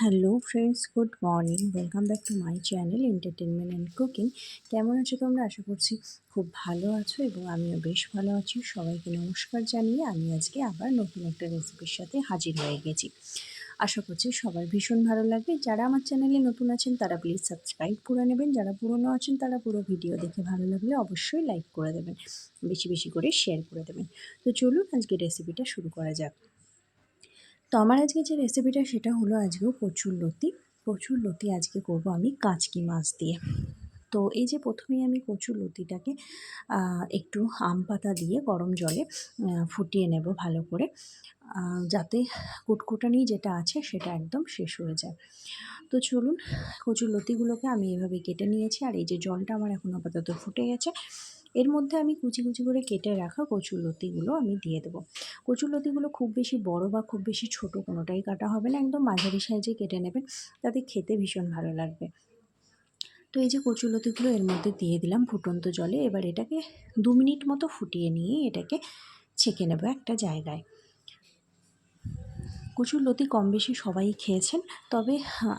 Hello friends, good morning. Welcome back to my channel entertainment and cooking. কেমন আছো তোমরা? আশা করছি খুব ভালো আছো এবং আমিও বেশ ভালো আছি। সবাইকে নমস্কার জানিয়ে আমি আজকে আবার নতুন একটা রেসিপির সাথে হাজির হয়ে গেছি। আশা করছি সবার ভীষণ ভালো লাগবে। যারা আমার চ্যানেলে নতুন আছেন, তারা প্লিজ সাবস্ক্রাইব করে নেবেন। যারা পুরনো আছেন, তারা পুরো ভিডিও দেখে ভালো লাগলে অবশ্যই লাইক করে দেবেন। বেশি বেশি করে শেয়ার করে দেবেন। তো চলুন আজকে রেসিপিটা শুরু করা যাক। তো আমার আজকে যে রেসিপিটা সেটা হলো আজকেও কচুর লতি। কচুর লতি আজকে করব আমি কাচকি মাছ দিয়ে। তো এই যে প্রথমেই আমি কচুর লতিটাকে একটু আম পাতা দিয়ে গরম জলে ফুটিয়ে নেব ভালো করে। যাতে কুটকুটানি যেটা আছে সেটা একদম শেষ হয়ে যায়। তো চলুন কচুর লতিগুলোকে আমি এভাবে কেটে নিয়েছি। আর এই যে জলটা আমার এখন আপাতত ফুটে গেছে। এর মধ্যে আমি কুচি কুচি করে কেটে রাখা কচুর লতিগুলো আমি দিয়ে দেবো। কচুর লতিগুলো খুব বেশি বড় বা খুব বেশি ছোট কোনোটাই কাটা হবে না, একদম মাঝারি সাইজে কেটে নেবেন, তাতে খেতে ভীষণ ভালো লাগবে। তো এই যে কচুর লতিগুলো এর মধ্যে দিয়ে দিলাম ফুটন্ত জলে, এবার এটাকে দু মিনিট মতো ফুটিয়ে নিয়ে এটাকে ছেঁকে নেব একটা জায়গায়। কচুর লতি কম বেশি সবাই খেয়েছেন। তবে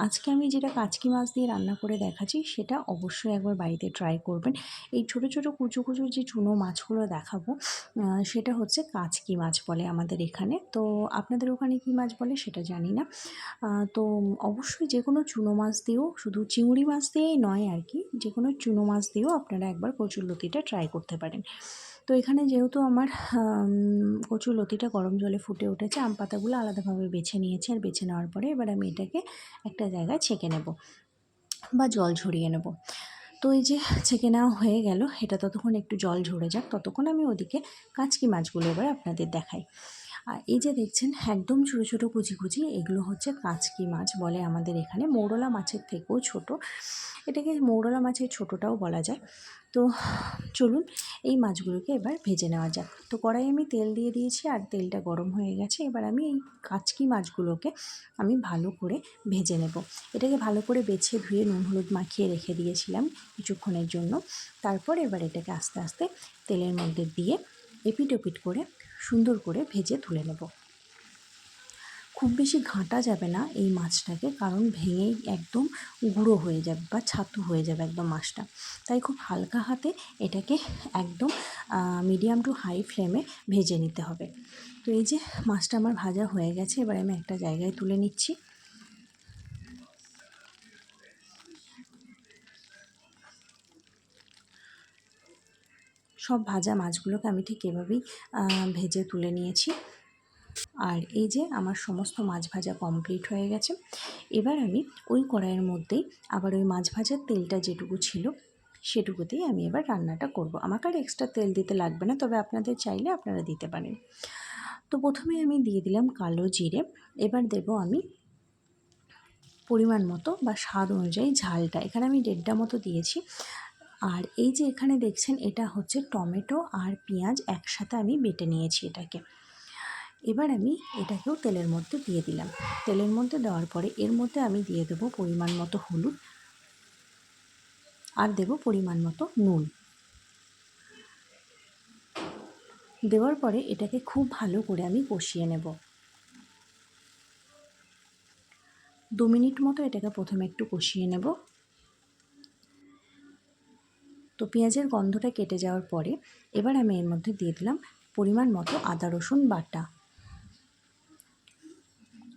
আজকে আমি যেটা কাচকি মাছ দিয়ে রান্না করে দেখাচ্ছি, সেটা অবশ্যই একবার বাড়িতে ট্রাই করবেন। এই ছোটো ছোটো, কুচু কুচু যে চুনো মাছগুলো দেখাবো সেটা হচ্ছে কাচকি মাছ বলে আমাদের এখানে। তো আপনাদের ওখানে কী মাছ বলে সেটা জানি না। তো অবশ্যই যে কোনো চুনো মাছ দিয়েও, শুধু চিংড়ি মাছ দিয়েই নয় আর কি, যে কোনো চুনো মাছ দিয়েও আপনারা একবার কচুর লতিটা ট্রাই করতে পারেন। তো এখানে যেহেতু আমার কচু লতিটা গরম জলে ফুটে উঠেছে, আম পাতাগুলো আলাদাভাবে বেছে নিয়েছে আর বেছে নেওয়ার পরে এবার আমি এটাকে একটা জায়গায় ছেঁকে নেব বা জল ঝরিয়ে নেব। তো এই যে ছেঁকে নেওয়া হয়ে গেল, এটা ততক্ষণ একটু জল ঝরে যাক, ততক্ষণ আমি ওদিকে কাঁচকি মাছগুলো এবার আপনাদের দেখাই। আর এই যে দেখছেন, একদম ছোটো ছোটো কুচি কুচি, এগুলো হচ্ছে কাঁচকি মাছ বলে আমাদের এখানে। মৌরলা মাছের থেকেও ছোট। এটাকে মৌরলা মাছের ছোটোটাও বলা যায়। তো চলুন, এই মাছগুলোকে এবার ভেজে নেওয়া যাক। তো কড়াই আমি তেল দিয়ে দিয়েছি আর তেলটা গরম হয়ে গেছে। এবার আমি এই কাচকি মাছগুলোকে আমি ভালো করে ভেজে নেব। এটাকে ভালো করে বেছে ধুয়ে নুন হলুদ মাখিয়ে রেখে দিয়েছিলাম কিছুক্ষণের জন্য। তারপর এবার এটাকে আস্তে আস্তে তেলের মধ্যে দিয়ে এপিট ওপিট করে সুন্দর করে ভেজে তুলে নেব। খুব বেশি ঘাঁটা যাবে না এই মাছটাকে, কারণ ভেঙে একদম গুঁড়ো হয়ে যাবে বা ছাতু হয়ে যাবে একদম মাছটা। তাই খুব হালকা হাতে এটাকে একদম মিডিয়াম টু হাই ফ্লেমে ভেজে নিতে হবে। তো এই যে মাছটা আমার ভাজা হয়ে গেছে, এবার আমি একটা জায়গায় তুলে নিচ্ছি। সব ভাজা মাছগুলোকে আমি ঠিক এভাবেই ভেজে তুলে নিয়েছি। আর এই যে আমার সমস্ত মাছ ভাজা কমপ্লিট হয়ে গেছে। এবার আমি ওই কড়াইয়ের মধ্যেই আবার ওই মাছ ভাজার তেলটা যেটুকু ছিল, সেটুকুতেই আমি এবার রান্নাটা করব। আমাকে আর এক্সট্রা তেল দিতে লাগবে না, তবে আপনাদের চাইলে আপনারা দিতে পারেন। তো প্রথমে আমি দিয়ে দিলাম কালো জিরে। এবার দেব আমি পরিমাণ মতো বা স্বাদ অনুযায়ী ঝালটা। এখানে আমি দেড়টা মতো দিয়েছি। আর এই যে এখানে দেখছেন, এটা হচ্ছে টমেটো আর পেঁয়াজ একসাথে আমি বেটে নিয়েছি এটাকে। এবার আমি এটাকেও তেলের মধ্যে দিয়ে দিলাম। তেলের মধ্যে দেওয়ার পরে এর মধ্যে আমি দিয়ে দেবো পরিমাণ মতো হলুদ আর দেব পরিমাণ মতো নুন। দেওয়ার পরে এটাকে খুব ভালো করে আমি কষিয়ে নেব। দু মিনিট মতো এটাকে প্রথমে একটু কষিয়ে নেব। তো পেঁয়াজের গন্ধটা কেটে যাওয়ার পরে এবার আমি এর মধ্যে দিয়ে দিলাম পরিমাণ মতো আদা, রসুন বাটা।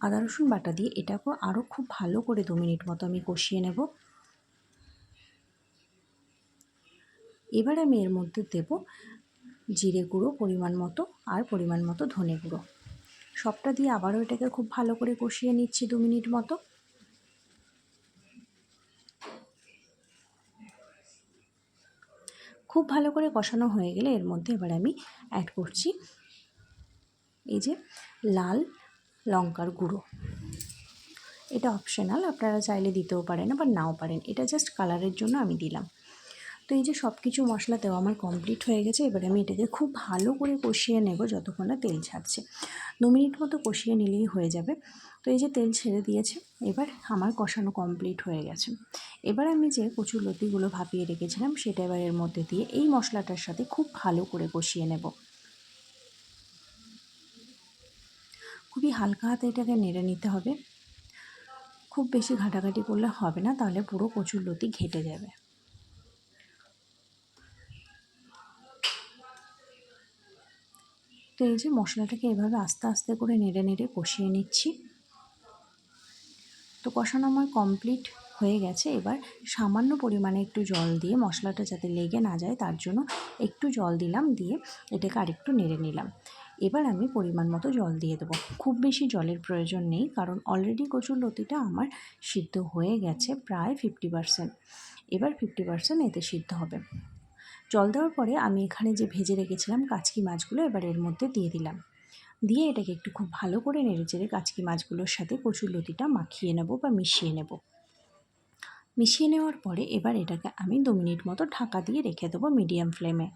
আদা, রসুন বাটা দিয়ে এটাকেও আরও খুব ভালো করে দু মিনিট মতো আমি কষিয়ে নেব। এবার আমি এর মধ্যে দেব জিরে গুঁড়ো পরিমাণ মতো আর পরিমাণ মতো ধনে গুঁড়ো। সবটা দিয়ে আবারও এটাকে খুব ভালো করে কষিয়ে নিচ্ছি দু মিনিট মতো। খুব ভালো করে কষানো হয়ে গেলে এর মধ্যে এবার আমি অ্যাড করছি এই যে লাল লঙ্কার গুঁড়ো। এটা অপশনাল আপনারা চাইলে দিতেও পারেন আবার নাও পারেন। এটা জাস্ট কালারের জন্য আমি দিলাম। তো এই যে সব কিছু মশলা দেওয়া আমার কমপ্লিট হয়ে গেছে, এবারে আমি এটাকে খুব ভালো করে কষিয়ে নেব যতক্ষণ না তেল ছাড়ছে। দু মিনিট মতো কষিয়ে নিলেই হয়ে যাবে। তো এই যে তেল ছেড়ে দিয়েছে, এবার আমার কষানো কমপ্লিট হয়ে গেছে। এবার আমি যে কচুর লতিগুলো ভাপিয়ে রেখেছিলাম, সেটা এবার এর মধ্যে দিয়ে এই মশলাটার সাথে খুব ভালো করে কষিয়ে নেব। খুবই হালকা হাতে এটাকে নেড়ে নিতে হবে। খুব বেশি ঘাটাঘাটি করলে হবে না, তাহলে পুরো কচুর লতি ঘেটে যাবে। তো এই যে মশলাটাকে এভাবে আস্তে আস্তে করে নেড়ে নেড়ে কষিয়ে নিচ্ছি। তো কষানো আমার কমপ্লিট হয়ে গেছে। এবার সামান্য পরিমাণে একটু জল দিয়ে মশলাটা যাতে লেগে না যায়, তার জন্য একটু জল দিলাম, দিয়ে এটাকে আরেকটু নেড়ে নিলাম। এবার আমি পরিমাণ মতো জল দিয়ে দেবো। খুব বেশি জলের প্রয়োজন নেই, কারণ অলরেডি কচুর লতিটা আমার সিদ্ধ হয়ে গেছে প্রায় ফিফটি পারসেন্ট এবার ফিফটি পারসেন্ট এতে সিদ্ধ হবে। জল দেওয়ার পরে আমি এখানে যে ভেজে রেখেছিলাম কাচকি মাছগুলো এবার এর মধ্যে দিয়ে দিলাম। দিয়ে এটাকে একটু খুব ভালো করে নেড়ে চেড়ে কাচকি মাছগুলোর সাথে কচুর লতিটা মাখিয়ে নেব বা মিশিয়ে নেব। মিশিয়ে নেওয়ার পরে এবার এটাকে আমি দু মিনিট মতো ঢাকা দিয়ে রেখে দেবো মিডিয়াম ফ্লেমে।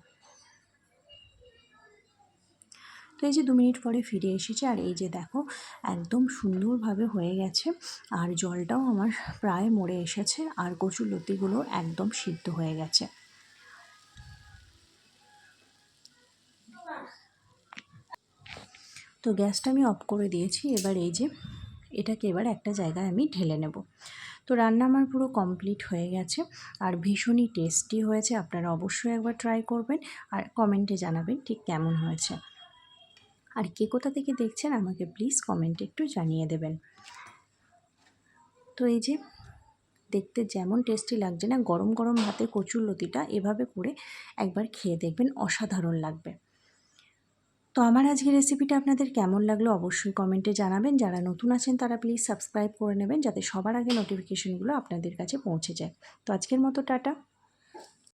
তো এই যে দু মিনিট পরে ফিরে এসেছে আর এই যে দেখো একদম সুন্দরভাবে হয়ে গেছে আর জলটাও আমার প্রায় মরে এসেছে আর কচুর লতিগুলো একদম সিদ্ধ হয়ে গেছে। তো গ্যাসটা আমি অফ করে দিয়েছি। এবার এই যে এটাকে এবার একটা জায়গায় আমি ঢেলে নেব। তো রান্না আমার পুরো কমপ্লিট হয়ে গেছে। আর ভীষণই টেস্টি হয়েছে। আপনারা অবশ্যই একবার ট্রাই করবেন আর কমেন্টে জানাবেন ঠিক কেমন হয়েছে। আর কে কোথা থেকে দেখছেন আমাকে প্লিজ কমেন্টে একটু জানিয়ে দেবেন। তো এই যে দেখতে যেমন টেস্টি লাগছে না, গরম গরম ভাতে কচুর লতিটা এভাবে করে একবার খেয়ে দেখবেন, অসাধারণ লাগবে। তো আমার আজকে রেসিপিটা আপনাদের কেমন লাগল অবশ্যই কমেন্টে জানাবেন। যারা নতুন আছেন, তারা প্লিজ সাবস্ক্রাইব করে নেবেন যাতে সবার আগে নোটিফিকেশনগুলো আপনাদের কাছে পৌঁছে যায়। তো আজকের মতো, টাটা।